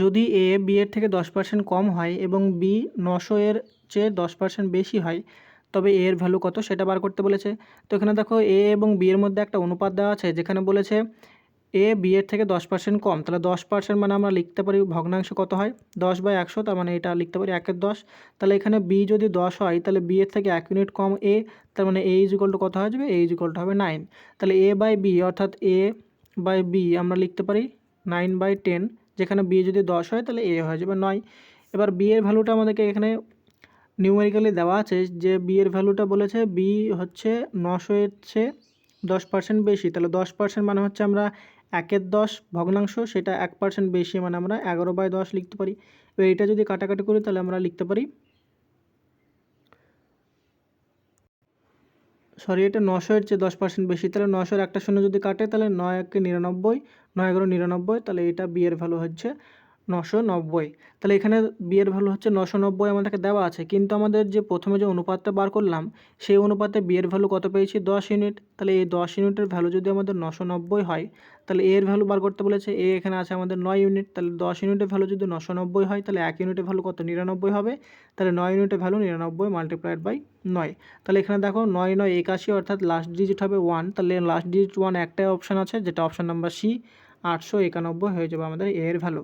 যদি এ, বি এর থেকে দশ পার্সেন্ট কম হয় এবং বি নশো এর চেয়ে দশ পার্সেন্ট বেশি হয়, তবে এ এর ভ্যালু কত সেটা বার করতে বলেছে। তো এখানে দেখো এ এবং বি এর মধ্যে একটা অনুপাত দেওয়া আছে যেখানে বলেছে এ, বি এর থেকে দশ পার্সেন্ট কম, তাহলে দশ পার্সেন্ট মানে আমরা লিখতে পারি ভগ্নাংশ কত হয়? দশ বাই একশো, তার মানে এটা লিখতে পারি একের দশ। তাহলে এখানে বি যদি দশ হয়, তাহলে বি এর থেকে এক ইউনিট কম এ, তার মানে এ ইজিকল টু কত হয়ে যাবে? এ ইজিকল টু হবে নাইন তাহলে এ বাই বি অর্থাৎ এ বাই বি আমরা লিখতে পারি নাইন বাই টেন যেখানে বি যদি দশ হয় তাহলে এ হয়ে যাবে নয়। এবার বি এর ভ্যালুটা আমাদেরকে এখানে নিউমেরিক্যালি দেওয়া আছে যে বি এর ভ্যালুটা বলেছে বি হচ্ছে নশো এর চেয়ে দশ পার্সেন্ট বেশি। তাহলে দশ পার্সেন্ট মানে হচ্ছে আমরা একের দশ ভগ্নাংশ, সেটা এক পার্সেন্ট বেশি মানে আমরা এগারো বাই দশ লিখতে পারি। এবার এটা যদি কাটাকাটি করি তাহলে আমরা লিখতে পারি সরি, এটা নশোয়ের চেয়ে দশ পার্সেন্ট বেশি। তাহলে নশোর একটা শূন্য যদি কাটে, তাহলে নয় একে নিরানব্বই, নয় এগারো নিরানব্বই, তাহলে এটা বি এর ভ্যালু হচ্ছে। নশো নব্বই। তাহলে এখানে বিয়ের ভ্যালু হচ্ছে নশো নব্বই আমাদেরকে দেওয়া আছে। কিন্তু আমাদের যে প্রথমে যে অনুপাতটা বার করলাম, সেই অনুপাতে বিয়ের ভ্যালু কত পেয়েছি? দশ ইউনিট তাহলে এই দশ ইউনিটের ভ্যালু যদি আমাদের নশো নব্বই হয়, তাহলে এর ভ্যালু বার করতে বলেছে, এ এখানে আছে আমাদের নয় ইউনিট তাহলে দশ ইউনিটের ভ্যালু যদি নশো নব্বই হয়, তাহলে এক ইউনিটের ভ্যালু কত? নিরানব্বই হবে। তাহলে নয় ইউনিটের ভ্যালু নিরানব্বই মাল্টিপ্লাইড বাই নয়। তাহলে এখানে দেখো নয় নয় একাশি, অর্থাৎ লাস্ট ডিজিট হবে ওয়ান তাহলে লাস্ট ডিজিট ওয়ান একটাই অপশান আছে, যেটা অপশান নাম্বার সি আটশো একানব্বই হয়ে যাবে আমাদের এর ভ্যালু